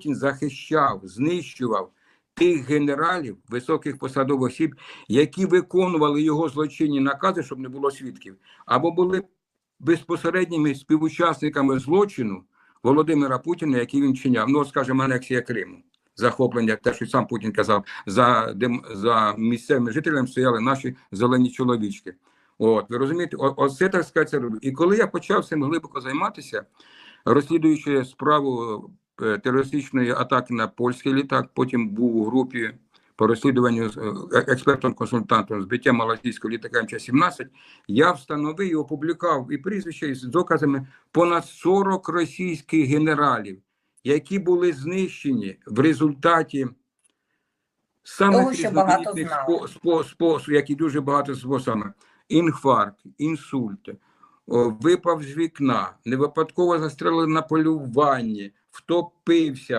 Путін захищав, знищував тих генералів, високих посадових осіб, які виконували його злочинні накази, щоб не було свідків, або були безпосередніми співучасниками злочину Володимира Путіна, який він чиняв. Ну, скажімо, анексія Криму, захоплення, те, що сам Путін казав, за, за місцевими жителями стояли наші зелені чоловічки. От, ви розумієте, оце так сказати. І коли я почав цим глибоко займатися, розслідуючи справу терористичної атаки на польський літак, потім був у групі по розслідуванню з, е, експертом-консультантом збиття малазійського літака МЧ-17, я встановив і опублікував і прізвища, і з доказами понад 40 російських генералів, які були знищені в результаті спо, спо, спо, які дуже багато способами. Інфаркт, інсульт, випав з вікна, не випадково застрелили на полюванні, втопився,